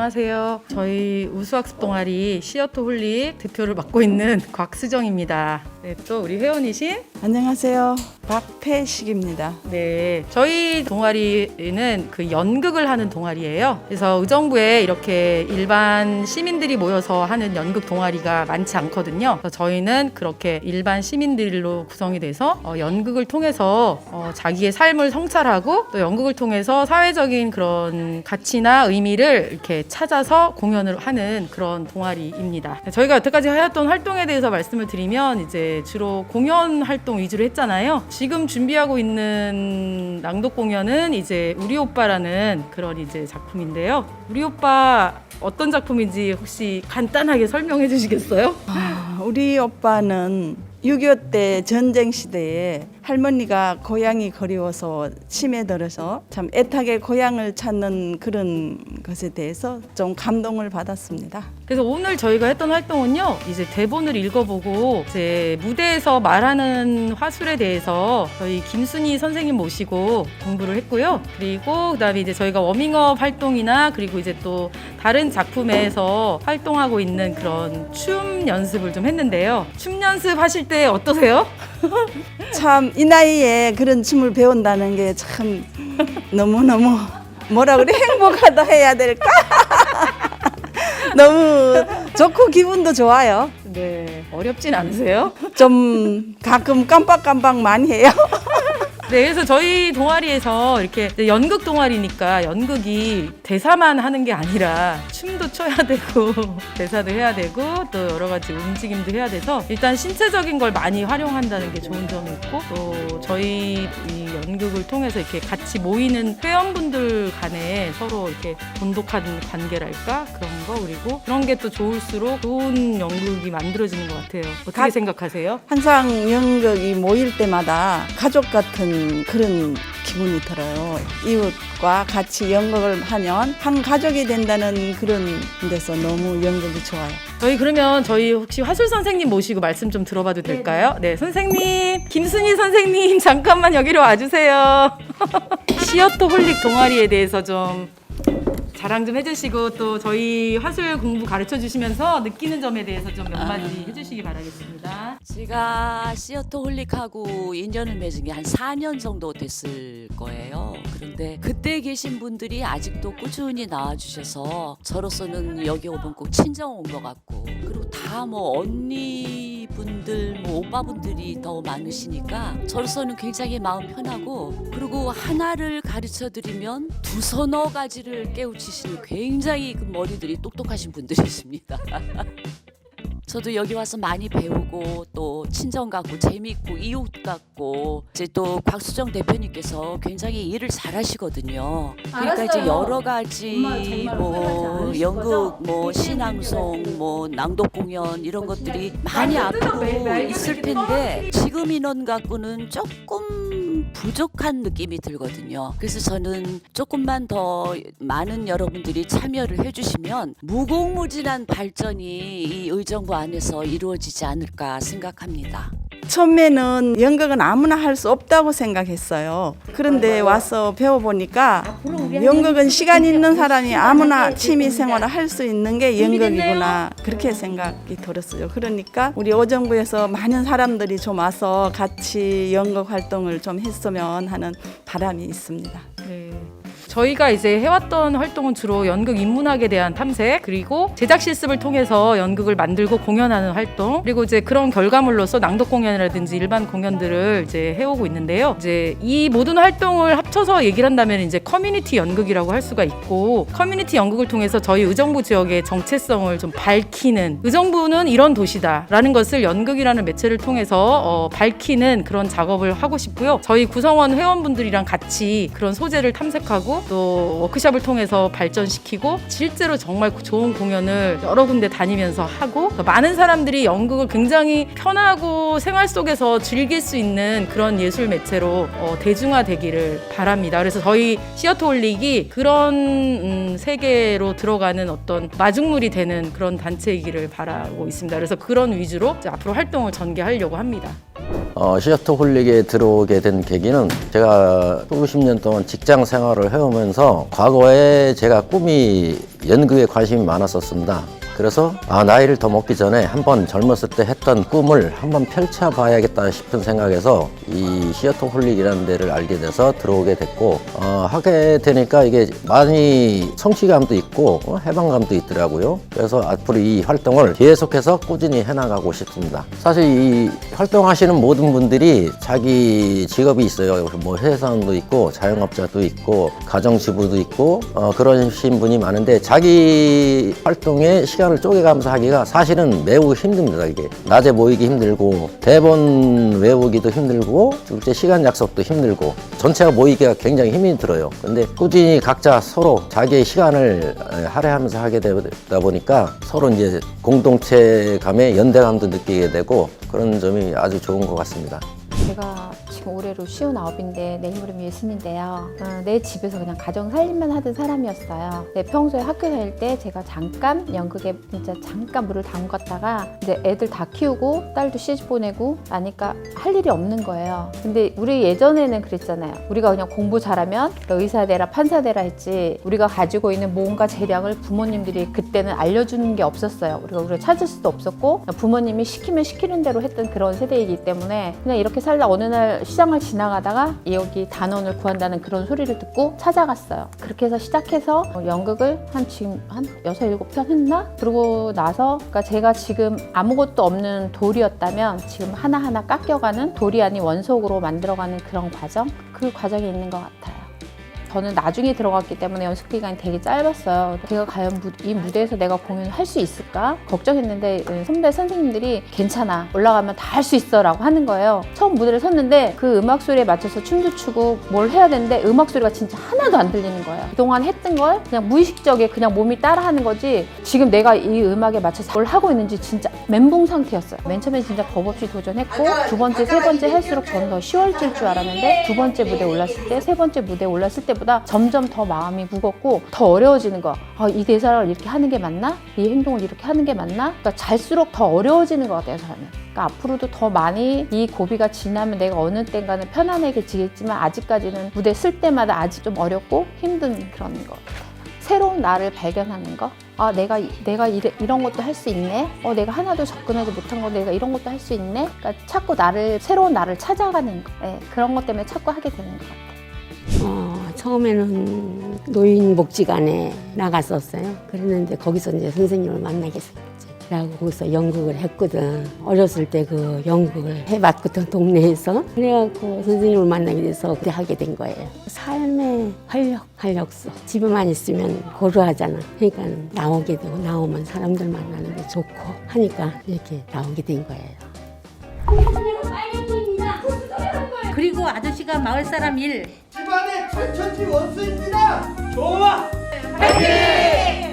안녕하세요. 저희 우수학습 동아리 시어토 홀릭 대표를 맡고 있는 곽수정입니다. 네, 또 우리 회원이신 안녕하세요. 박패식입니다. 네, 저희 동아리는 그 연극을 하는 동아리예요. 그래서 의정부에 이렇게 일반 시민들이 모여서 하는 연극 동아리가 많지 않거든요. 그래서 저희는 그렇게 일반 시민들로 구성이 돼서 어, 연극을 통해서 어, 자기의 삶을 성찰하고 또 연극을 통해서 사회적인 그런 가치나 의미를 이렇게 찾아서 공연을 하는 그런 동아리입니다. 저희가 여태까지 해왔던 활동에 대해서 말씀을 드리면 이제 주로 공연 활동 위주로 했잖아요. 지금 준비하고 있는 낭독 공연은 이제 우리 오빠라는 그런 이제 작품인데요. 우리 오빠 어떤 작품인지 혹시 간단하게 설명해 주시겠어요? 아, 우리 오빠는 6.25 때 전쟁 시대에 할머니가 고향이 그리워서 치매 들어서 참 애타게 고향을 찾는 그런 것에 대해서 좀 감동을 받았습니다. 그래서 오늘 저희가 했던 활동은요, 이제 대본을 읽어보고 이제 무대에서 말하는 화술에 대해서 저희 김순희 선생님 모시고 공부를 했고요. 그리고 그다음에 이제 저희가 워밍업 활동이나 그리고 이제 또 다른 작품에서 활동하고 있는 그런 춤 연습을 좀 했는데요. 춤 연습 하실 때 어떠세요? 참 이 나이에 그런 춤을 배운다는 게 참 너무너무 뭐라 그래 행복하다 해야 될까? 너무 좋고 기분도 좋아요. 네, 어렵진 않으세요? 좀 가끔 깜빡깜빡 많이 해요. 네, 그래서 저희 동아리에서 이렇게 연극 동아리니까 연극이 대사만 하는 게 아니라 춤도 춰야 되고 대사도 해야 되고 또 여러 가지 움직임도 해야 돼서 일단 신체적인 걸 많이 활용한다는 게 좋은 점이 있고 또 저희 이 연극을 통해서 이렇게 같이 모이는 회원분들 간에 서로 이렇게 돈독한 관계랄까 그런 거 그리고 그런 게 또 좋을수록 좋은 연극이 만들어지는 것 같아요. 어떻게 가- 생각하세요? 항상 연극이 모일 때마다 가족 같은 그런 기분이 들어요. 이웃과 같이 연극을 하면 한 가족이 된다는 그런 데서 너무 연극이 좋아요. 저희 그러면 저희 혹시 화술 선생님 모시고 말씀 좀 들어봐도 될까요? 네, 선생님 김순희 선생님 잠깐만 여기로 와주세요. 시어토 홀릭 동아리에 대해서 좀 자랑 좀 해주시고 또 저희 화술 공부 가르쳐 주시면서 느끼는 점에 대해서 좀 몇 마디 해주시기 바라겠습니다. 제가 시어터홀릭하고 인연을 맺은 게 한 4년 정도 됐을 거예요. 그런데 그때 계신 분들이 아직도 꾸준히 나와주셔서 저로서는 여기 오면 꼭 친정 온 것 같고 그리고 다 뭐 언니 분들 뭐 오빠 분들이 더 많으시니까 저로서는 굉장히 마음 편하고 그리고 하나를 가르쳐 드리면 두 서너 가지를 깨우치시는 굉장히 그 머리들이 똑똑하신 분들이십니다. 저도 여기 와서 많이 배우고 또 친정 같고 재밌고 이웃 같고 이제 또 곽수정 대표님께서 굉장히 일을 잘하시거든요. 그러니까 이제 여러 가지 뭐 연극, 뭐 신앙송, 뭐 낭독 공연 이런 것들이 많이 앞으로 있을 텐데 지금 인원 갖고는 조금 부족한 느낌이 들거든요. 그래서 저는 조금만 더 많은 여러분들이 참여를 해주시면 무궁무진한 발전이 이 의정부 안에서 이루어지지 않을까 생각합니다. 처음에는 연극은 아무나 할 수 없다고 생각했어요. 그런데 와서 배워보니까 연극은 시간 있는 사람이 아무나 취미 생활을 할 수 있는 게 연극이구나 그렇게 생각이 들었어요. 그러니까 우리 오정부에서 많은 사람들이 좀 와서 같이 연극 활동을 좀 했으면 하는 바람이 있습니다. 네. 저희가 이제 해왔던 활동은 주로 연극 인문학에 대한 탐색 그리고 제작 실습을 통해서 연극을 만들고 공연하는 활동 그리고 이제 그런 결과물로서 낭독 공연이라든지 일반 공연들을 이제 해오고 있는데요. 이제 이 모든 활동을 합쳐서 얘기를 한다면 이제 커뮤니티 연극이라고 할 수가 있고 커뮤니티 연극을 통해서 저희 의정부 지역의 정체성을 좀 밝히는 의정부는 이런 도시다라는 것을 연극이라는 매체를 통해서 어, 밝히는 그런 작업을 하고 싶고요. 저희 구성원 회원분들이랑 같이 그런 소재를 탐색하고 또 워크숍을 통해서 발전시키고 실제로 정말 좋은 공연을 여러 군데 다니면서 하고 많은 사람들이 연극을 굉장히 편하고 생활 속에서 즐길 수 있는 그런 예술 매체로 어, 대중화되기를 바랍니다. 그래서 저희 시어터 홀릭이 그런 음, 세계로 들어가는 어떤 마중물이 되는 그런 단체이기를 바라고 있습니다. 그래서 그런 위주로 앞으로 활동을 전개하려고 합니다. 어, 시어터 홀릭에 들어오게 된 계기는 제가 수십 년 동안 직장 생활을 해오면서 과거에 제가 꿈이 연극에 관심이 많았었습니다. 그래서 아, 나이를 더 먹기 전에 한번 젊었을 때 했던 꿈을 한번 펼쳐봐야겠다 싶은 생각에서 이 시어터 홀릭이라는 데를 알게 돼서 들어오게 됐고 어, 하게 되니까 이게 많이 성취감도 있고 어, 해방감도 있더라고요. 그래서 앞으로 이 활동을 계속해서 꾸준히 해나가고 싶습니다. 사실 이 활동하시는 모든 분들이 자기 직업이 있어요. 뭐 회사원도 있고 자영업자도 있고 가정주부도 있고 어, 그러신 분이 많은데 자기 활동에 시간 을 쪼개가면서 하기가 사실은 매우 힘듭니다. 이게 낮에 모이기 힘들고 대본 외우기도 힘들고 둘째 시간 약속도 힘들고 전체가 모이기가 굉장히 힘이 들어요. 근데 꾸준히 각자 서로 자기의 시간을 에, 할애하면서 하게 되다 보니까 서로 이제 공동체감의 연대감도 느끼게 되고 그런 점이 아주 좋은 것 같습니다. 제가 지금 올해로 쉬운 아홉인데 내일 모레면 예순인데요. 어, 내 집에서 그냥 가정 살림만 하던 사람이었어요. 내 평소에 학교 다닐 때 제가 잠깐 연극에 진짜 잠깐 물을 담갔다가 이제 애들 다 키우고 딸도 시집 보내고 나니까 할 일이 없는 거예요. 근데 우리 예전에는 그랬잖아요. 우리가 그냥 공부 잘하면 의사 되라 판사 되라 했지 우리가 가지고 있는 뭔가 재량을 부모님들이 그때는 알려주는 게 없었어요. 우리가 우리가 찾을 수도 없었고 부모님이 시키면 시키는 대로 했던 그런 세대이기 때문에 그냥 이렇게 살다 어느 날 시장을 지나가다가 여기 단원을 구한다는 그런 소리를 듣고 찾아갔어요. 그렇게 해서 시작해서 어, 연극을 한 지금 한 여섯 일곱 편 했나? 그러고 나서 그러니까 제가 지금 아무것도 없는 돌이었다면 지금 하나하나 깎여가는 돌이 아닌 원석으로 만들어가는 그런 과정? 그 과정이 있는 것 같아요. 저는 나중에 들어갔기 때문에 연습 기간이 되게 짧았어요. 제가 과연 무- 이 무대에서 내가 공연을 할 수 있을까 걱정했는데 음, 선배 선생님들이 괜찮아 올라가면 다 할 수 있어라고 하는 거예요. 처음 무대를 섰는데 그 음악 소리에 맞춰서 춤도 추고 뭘 해야 되는데 음악 소리가 진짜 하나도 안 들리는 거예요. 그동안 했던 걸 그냥 무의식적에 그냥 몸이 따라하는 거지 지금 내가 이 음악에 맞춰서 뭘 하고 있는지 진짜 멘붕 상태였어요. 맨 처음에 진짜 겁 없이 도전했고 두 번째, 세 번째 할수록 저는 더 쉬워질 줄 알았는데 두 번째 무대 올랐을 때, 세 번째 무대 올랐을 때 보다 점점 더 마음이 무겁고 더 어려워지는 거. 아, 이 대사를 이렇게 하는 게 맞나? 이 행동을 이렇게 하는 게 맞나? 그러니까 잘수록 더 어려워지는 것 같아요, 저는. 그러니까 앞으로도 더 많이 이 고비가 지나면 내가 어느 때인가는 편안해지겠지만 아직까지는 무대 쓸 때마다 아직 좀 어렵고 힘든 그런 것 같아요. 새로운 나를 발견하는 거. 아, 내가, 이- 내가 이래- 이런 것도 할 수 있네? 어, 내가 하나도 접근하지 못한 거 내가 이런 것도 할 수 있네? 그러니까 자꾸 나를, 새로운 나를 찾아가는 거. 예, 그런 것 때문에 자꾸 하게 되는 것 같아요. 어, 처음에는 노인 복지관에 나갔었어요. 그랬는데 거기서 이제 선생님을 만나게 됐지. 그래갖고 거기서 연극을 했거든. 어렸을 때 그 연극을 해봤거든, 동네에서. 그래갖고 선생님을 만나게 돼서 그때 하게 된 거예요. 삶의 활력, 활력소. 집에만 있으면 고루하잖아. 그러니까 나오게 되고 나오면 사람들 만나는 게 좋고 하니까 이렇게 나오게 된 거예요. 그리고 아저씨가 마을 사람 일 집안의 천천지 원수입니다. 좋아. 화이팅!